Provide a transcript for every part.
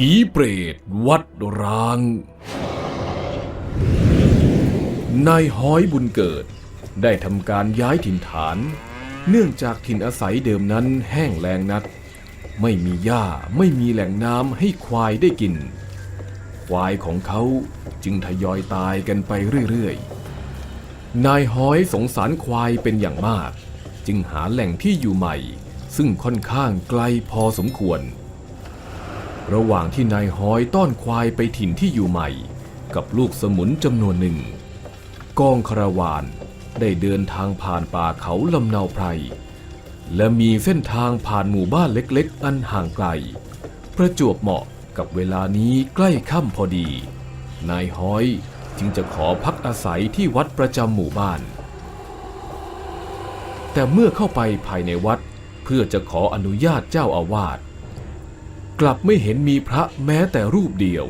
ผีเปรตวัดร้าง นายห้อยบุญเกิด ได้ทำการย้ายถิ่นฐาน เนื่องจากถิ่นอาศัยเดิมนั้นแห้งแล้งนัก ไม่มีหญ้าไม่มีแหล่งน้ำให้ควายได้กิน ควายของเขาจึงทยอยตายกันไปเรื่อยๆ นายห้อยสงสารควายเป็นอย่างมาก จึงหาแหล่งที่อยู่ใหม่ ซึ่งค่อนข้างไกลพอสมควร ระหว่างที่นายหอยต้อนควายไปถิ่นที่อยู่ใหม่ กับลูกสมุนจำนวนหนึ่ง กองคาราวานได้เดินทางผ่านป่าเขาลำเนาไพร และมีเส้นทางผ่านหมู่บ้านเล็กๆ อันห่างไกล ประจวบเหมาะกับเวลานี้ใกล้ค่ำพอดี นายหอยจึงจะขอพักอาศัยที่วัดประจำหมู่บ้าน แต่เมื่อเข้าไปภายในวัดเพื่อจะขออนุญาตเจ้าอาวาส กลับไม่เห็นมีพระแม้แต่รูปเดียว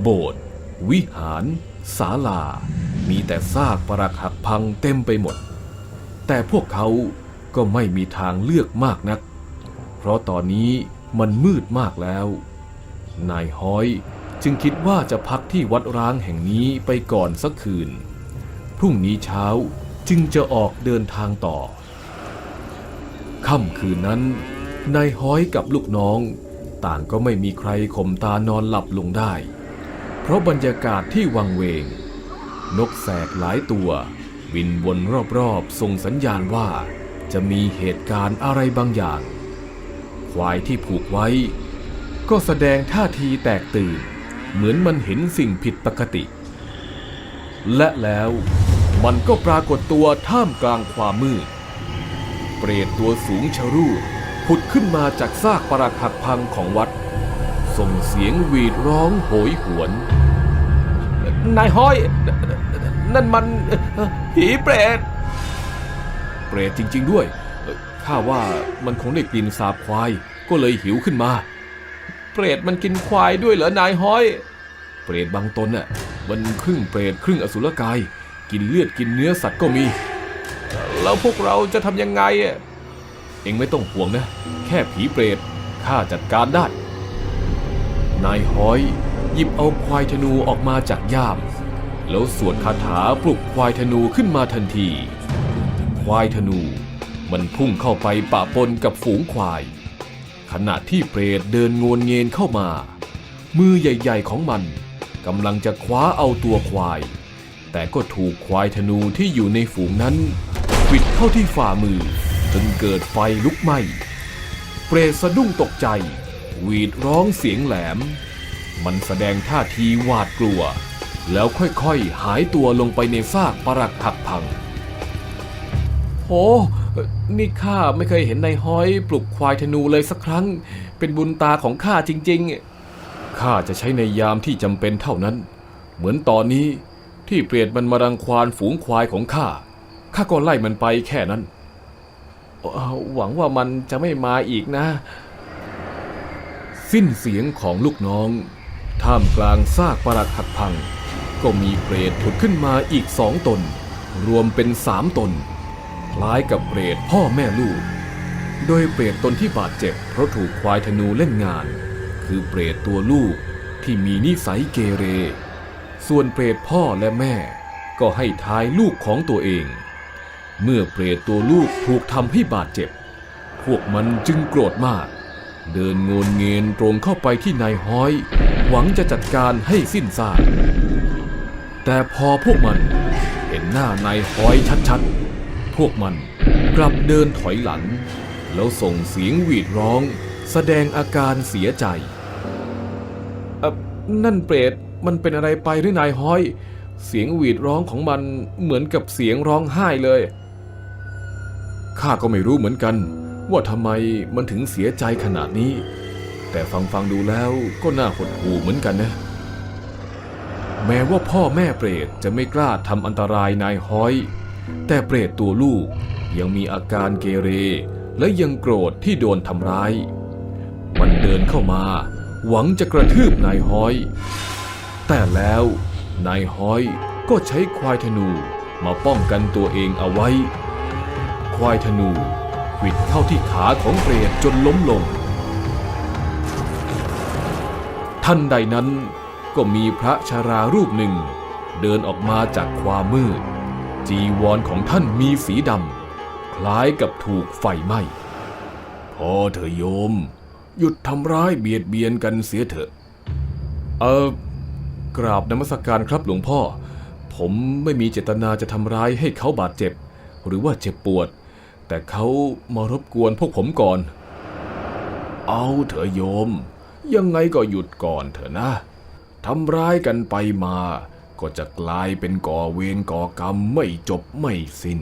โบสถ์วิหาร ศาลา มีแต่ซากปรักหักพังเต็มไปหมด แต่พวกเขาก็ไม่มีทางเลือกมากนัก เพราะตอนนี้มันมืดมากแล้ว นายห้อยจึงคิดว่าจะพักที่วัดร้างแห่งนี้ไปก่อนสักคืน พรุ่งนี้เช้าจึงจะออกเดินทางต่อ ค่ำคืนนั้น นายห้อยกับลูกน้อง ต่างก็ไม่มีใครข่มตานอนหลับลงได้ เพราะบรรยากาศที่วังเวง นกแสกหลายตัวบินวนรอบๆ ส่งสัญญาณว่าจะมีเหตุการณ์อะไรบางอย่าง ควายที่ผูกไว้ ก็แสดงท่าทีแตกตื่น เหมือนมันเห็นสิ่งผิดปกติ และแล้วมันก็ปรากฏตัวท่ามกลางความมืด เปรตตัวสูงชรูด ผุดขึ้นมาจากซากปรักหักพังของวัด ส่งเสียงหวีดร้องโหยหวน นายห้อย นั่นมันผีเปรต เปรตจริง ๆ ด้วย ข้าว่ามันคงได้กลิ่นสาบควาย ก็เลยหิวขึ้นมา เปรตมันกินควายด้วยเหรอนายห้อย เปรตบางตนน่ะ มันครึ่งเปรตครึ่งอสุรกาย กินเลือดกินเนื้อสัตว์ก็มี แล้วพวกเราจะทำยังไงอะ เองไม่ต้องห่วงนะ แค่ผีเปรตข้าจัดการได้ นายห้อยหยิบเอาควายธนูออกมาจากย่าม แล้วสวดคาถาปลุกควายธนูขึ้นมาทันที ควายธนูมันพุ่งเข้าไปปะปนกับฝูงควาย ขณะที่เปรตเดินงวนเงนเข้ามา มือใหญ่ ๆของมันกำลังจะคว้าเอาตัวควาย แต่ก็ถูกควายธนูที่อยู่ในฝูงนั้นหวิดเข้าที่ฝ่ามือ จนเกิดไฟลุกไหม้เปรตสะดุ้งตกใจ หวีดร้องเสียงแหลม มันแสดงท่าทีหวาดกลัว แล้วค่อยๆ หายตัวลงไปในซากปรักหักพัง โอ้นี่ข้าไม่เคยเห็นนายห้อยปลุกควายธนูเลยสักครั้ง เป็นบุญตาของข้าจริง ๆ ข้าจะใช้ในยามที่จำเป็นเท่านั้น เหมือนตอนนี้ที่เปรตมันมารังควานฝูงควายของข้า ข้าก็ไล่มันไปแค่นั้น หวังว่ามันจะไม่มาอีกนะ สิ้นเสียงของลูกน้อง ท่ามกลางซากปรักหักพัง ก็มีเปรตผุดขึ้นมาอีกสองตน รวมเป็นสามตน คล้ายกับเปรตพ่อแม่ลูก โดยเปรตตนที่บาดเจ็บเพราะถูกควายธนูเล่นงาน คือเปรตตัวลูกที่มีนิสัยเกเร ส่วนเปรตพ่อและแม่ ก็ให้ทายลูกของตัวเอง เมื่อเปรตตัวลูกถูกทำให้บาดเจ็บ พวกมันจึงโกรธมาก เดินโงนเงินตรงเข้าไปที่นายห้อย หวังจะจัดการให้สิ้นซากแต่พอพวกมันเห็นหน้านายห้อยชัดๆ พวกมันกลับเดินถอยหลัง แล้วส่งเสียงหวีดร้อง แสดงอาการเสียใจเออนั่นเปรตมันเป็นอะไรไปหรือนายห้อย เสียงหวีดร้องของมันเหมือนกับเสียงร้องไห้เลย ข้าก็ไม่รู้เหมือนกัน ว่าทำไมมันถึงเสียใจขนาดนี้ แต่ฟังฟังดูแล้วก็น่าหดหู่เหมือนกันนะ แม้ว่าพ่อแม่เปรตจะไม่กล้าทำอันตรายนายห้อย แต่เปรตตัวลูกยังมีอาการเกเร และยังโกรธที่โดนทำร้าย มันเดินเข้ามา หวังจะกระทืบนายห้อย แต่แล้วนายห้อยก็ใช้ควายธนูมาป้องกันตัวเองเอาไว้ ควายธนูหวิดเข้าที่ขาของเปรตจนล้มลงทันใดนั้นก็มีพระชารารูปหนึ่ง เดินออกมาจากความมืด จีวรของท่านมีสีดำ คล้ายกับถูกไฟไหม้พอเถอะโยม หยุดทำร้ายเบียดเบียนกันเสียเถอะ เออกราบนมัสการครับหลวงพ่อ ผมไม่มีเจตนาจะทำร้ายให้เขาบาดเจ็บ หรือว่าเจ็บปวด แต่เขามารบกวนพวกผมก่อน เอาเถอะโยม ยังไงก็หยุดก่อนเถอะนะทำร้ายกันไปมา ก็จะกลายเป็นก่อเวรก่อกรรมไม่จบไม่สิ้น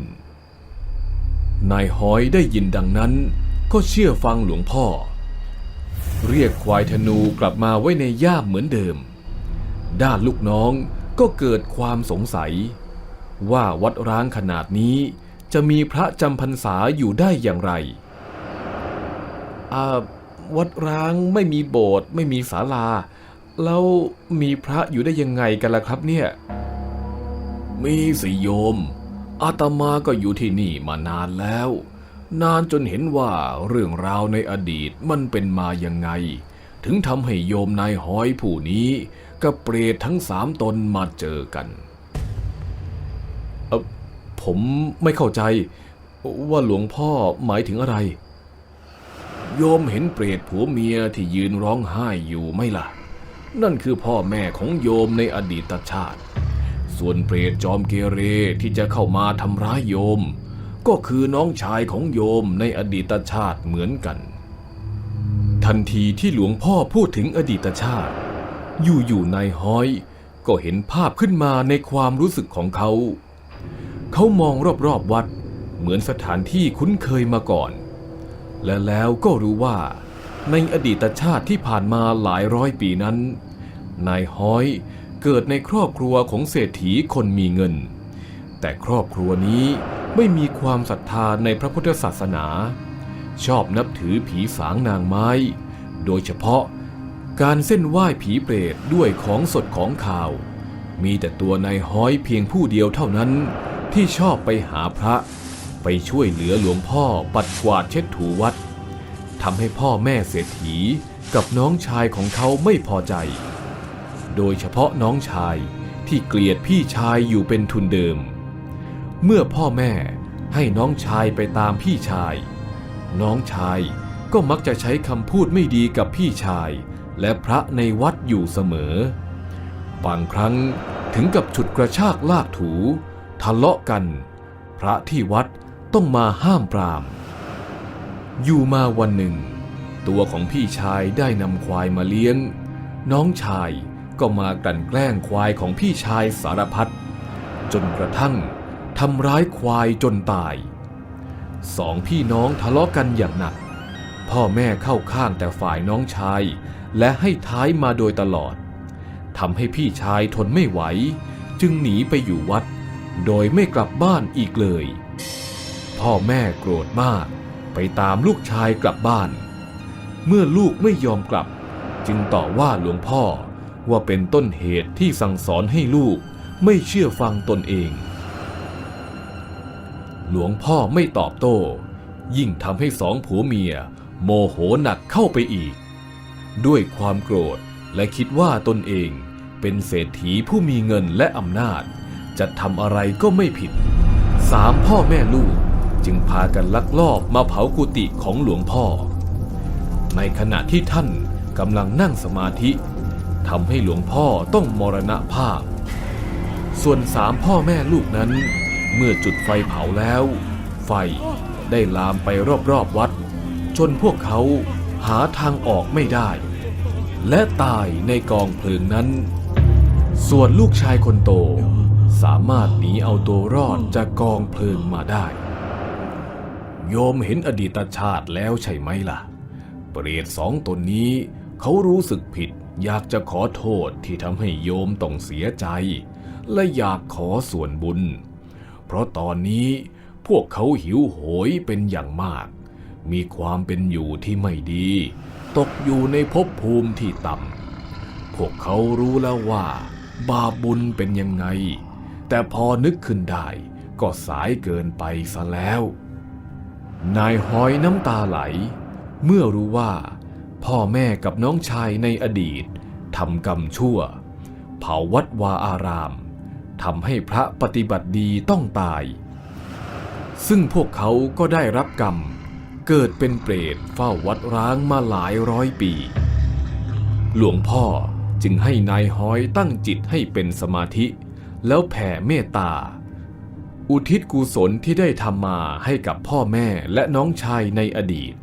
นายหอยได้ยินดังนั้น ก็เชื่อฟังหลวงพ่อ เรียกควายธนูกลับมาไว้ในย่ามเหมือนเดิม ด้านลูกน้องก็เกิดความสงสัย ว่าวัดร้างขนาดนี้ จะมีพระจำพรรษาอยู่ได้อย่างไรอ่าวัดร้างไม่มีโบสถ์ไม่มีศาลา แล้วมีพระอยู่ได้ยังไงกันล่ะครับเนี่ย มีสิโยม อาตมาก็อยู่ที่นี่มานานแล้ว นานจนเห็นว่าเรื่องราวในอดีตมันเป็นมายังไง ถึงทำให้โยมนายห้อยผู้นี้กับเปรตทั้งสามตนมาเจอกันเผมไม่เข้าใจ ว่าหลวงพ่อหมายถึงอะไร โยมเห็นเปรตผัวเมียที่ยืนร้องไห้อยู่ไหมล่ะ นั่นคือพ่อแม่ของโยมในอดีตชาติ ส่วนเปรตจอมเกเรที่จะเข้ามาทำร้ายโยม ก็คือน้องชายของโยมในอดีตชาติเหมือนกัน ทันทีที่หลวงพ่อพูดถึงอดีตชาติ อยู่อยู่ในายห้อยก็เห็นภาพขึ้นมาในความรู้สึกของเขา เขามองรอบๆวัด เหมือนสถานที่คุ้นเคยมาก่อน และแล้วก็รู้ว่า ในอดีตชาติที่ผ่านมาหลายร้อยปีนั้น นายห้อยเกิดในครอบครัวของเศรษฐีคนมีเงิน แต่ครอบครัวนี้ไม่มีความศรัทธาในพระพุทธศาสนา ชอบนับถือผีสางนางไม้ โดยเฉพาะการเส้นไหว้ผีเปรตด้วยของสดของข่าว มีแต่ตัวนายห้อยเพียงผู้เดียวเท่านั้น ที่ชอบไปหาพระ ไปช่วยเหลือหลวงพ่อปัดกวาดเช็ดถูวัดทำให้พ่อแม่เศรษฐีกับน้องชายของเขาไม่พอใจ โดยเฉพาะน้องชายที่เกลียดพี่ชายอยู่เป็นทุนเดิม เมื่อพ่อแม่ให้น้องชายไปตามพี่ชาย น้องชายก็มักจะใช้คำพูดไม่ดีกับพี่ชาย และพระในวัดอยู่เสมอ บางครั้งถึงกับฉุดกระชากลากถู ทะเลาะกัน พระที่วัดต้องมาห้ามปราม อยู่มาวันหนึ่ง ตัวของพี่ชายได้นำควายมาเลี้ยง น้องชายก็มากลั่นแกล้งควายของพี่ชายสารพัดจนกระทั่งทำร้ายควายจนตายสองพี่น้องทะเลาะกันอย่างหนัก พ่อแม่เข้าข้างแต่ฝ่ายน้องชาย และให้ท้ายมาโดยตลอดทำให้พี่ชายทนไม่ไหว จึงหนีไปอยู่วัด โดยไม่กลับบ้านอีกเลย พ่อแม่โกรธมาก ไปตามลูกชายกลับบ้าน เมื่อลูกไม่ยอมกลับ จึงต่อว่าหลวงพ่อว่าเป็นต้นเหตุที่สั่งสอนให้ลูกไม่เชื่อฟังตนเอง หลวงพ่อไม่ตอบโต้ ยิ่งทำให้สองผัวเมีย โมโหหนักเข้าไปอีก ด้วยความโกรธและคิดว่าตนเองเป็นเศรษฐีผู้มีเงินและอำนาจ จะทำอะไรก็ไม่ผิด สามพ่อแม่ลูกจึงพากันลักลอบมาเผากุฏิของหลวงพ่อ ในขณะที่ท่านกำลังนั่งสมาธิทำให้หลวงพ่อต้องมรณภาพ ส่วนสามพ่อแม่ลูกนั้น เมื่อจุดไฟเผาแล้ว ไฟได้ลามไปรอบๆวัด จนพวกเขาหาทางออกไม่ได้ และตายในกองเพลิงนั้น ส่วนลูกชายคนโต สามารถหนีเอาตัวรอดจากกองเพลิงมาได้ โยมเห็นอดีตชาติแล้วใช่ไหมล่ะ เปรตสองตนนี้ เขารู้สึกผิด อยากจะขอโทษที่ทำให้โยมต้องเสียใจ และอยากขอส่วนบุญ เพราะตอนนี้พวกเขาหิวโหยเป็นอย่างมาก มีความเป็นอยู่ที่ไม่ดี ตกอยู่ในภพภูมิที่ต่ำพวกเขารู้แล้วว่า บาปบุญเป็นยังไง แต่พอนึกขึ้นได้ก็สายเกินไปซะแล้ว นายหอยน้ำตาไหล เมื่อรู้ว่า พ่อแม่กับน้องชายในอดีตทำกรรมชั่ว เผาวัดวาอารามทำให้พระปฏิบัติดีต้องตาย ซึ่งพวกเขาก็ได้รับกรรม เกิดเป็นเปรตเฝ้าวัดร้างมาหลายร้อยปี หลวงพ่อจึงให้นายหอยตั้งจิตให้เป็นสมาธิ แล้วแผ่เมตตา อุทิศกุศลที่ได้ทำมาให้กับพ่อแม่และน้องชายในอดีต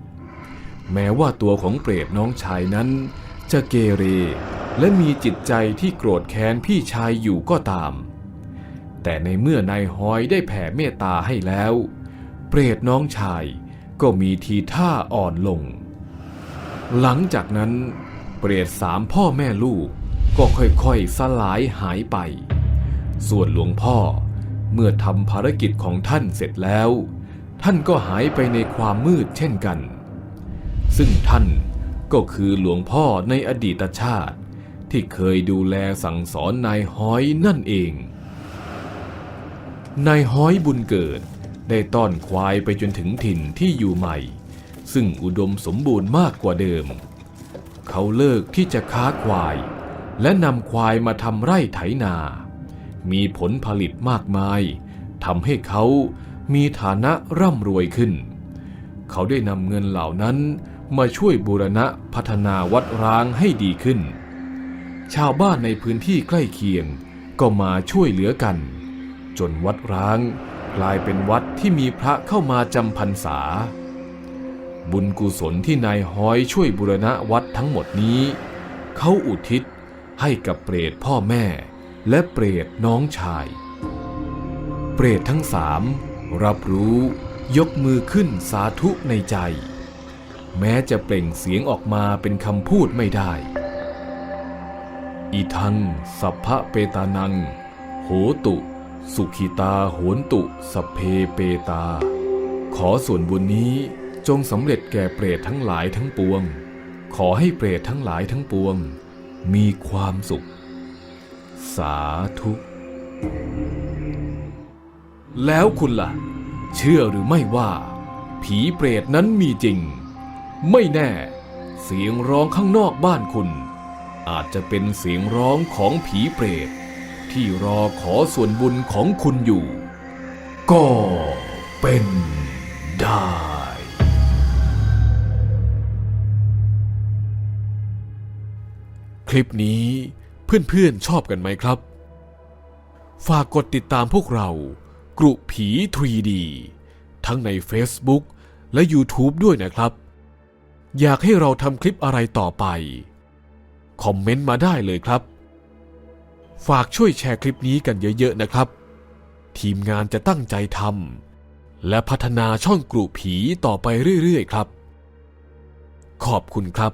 แม้ว่าตัวของเปรตน้องชายนั้น จะเกเร และมีจิตใจที่โกรธแค้นพี่ชายอยู่ก็ตาม แต่ในเมื่อนายหอยได้แผ่เมตตาให้แล้ว เปรตน้องชายก็มีทีท่าอ่อนลง หลังจากนั้นเปรตสามพ่อแม่ลูกก็ค่อยๆสลายหายไป ส่วนหลวงพ่อ เมื่อทำภารกิจของท่านเสร็จแล้ว ท่านก็หายไปในความมืดเช่นกัน ซึ่งท่านก็คือหลวงพ่อในอดีตชาติ ที่เคยดูแลสั่งสอนนายห้อยนั่นเอง นายห้อยบุญเกิดได้ต้อนควายไปจนถึงถิ่นที่อยู่ใหม่ ซึ่งอุดมสมบูรณ์มากกว่าเดิม เขาเลิกที่จะค้าควาย และนำควายมาทำไร่ไถนา มีผลผลิตมากมายทำให้เขามีฐานะร่ำรวยขึ้น เขาได้นำเงินเหล่านั้นมาช่วยบูรณะพัฒนาวัดร้างให้ดีขึ้น ชาวบ้านในพื้นที่ใกล้เคียงก็มาช่วยเหลือกัน จนวัดร้างกลายเป็นวัดที่มีพระเข้ามาจำพรรษา บุญกุศลที่นายห้อยช่วยบูรณะวัดทั้งหมดนี้ เขาอุทิศให้กับเปรตพ่อแม่ และเปรตน้องชาย เปรตทั้งสามรับรู้ยกมือขึ้นสาธุในใจ แม้จะเปล่งเสียงออกมาเป็นคำพูดไม่ได้ อีทัง สัพพะเปตานัง โหตุ สุขิตาโหนตุสพเพเปตา ขอส่วนบุญนี้จงสำเร็จแก่เปรตทั้งหลายทั้งปวง ขอให้เปรตทั้งหลายทั้งปวง มีความสุข สาธุ แล้วคุณล่ะ เชื่อหรือไม่ว่า ผีเปรตนั้นมีจริง ไม่แน่ เสียงร้องข้างนอกบ้านคุณ อาจจะเป็นเสียงร้องของผีเปรต ที่รอขอส่วนบุญของคุณอยู่ ก็เป็นได้คลิปนี้ เพื่อนๆชอบกันไหมครับ ฝากกดติดตามพวกเรา กรุผี 3D ทั้งใน Facebook และ YouTube ด้วยนะครับ อยากให้เราทำคลิปอะไรต่อไป คอมเมนต์มาได้เลยครับ ฝากช่วยแชร์คลิปนี้กันเยอะๆนะครับ ทีมงานจะตั้งใจทำและพัฒนาช่องกรุผีต่อไปเรื่อยๆครับ ขอบคุณครับ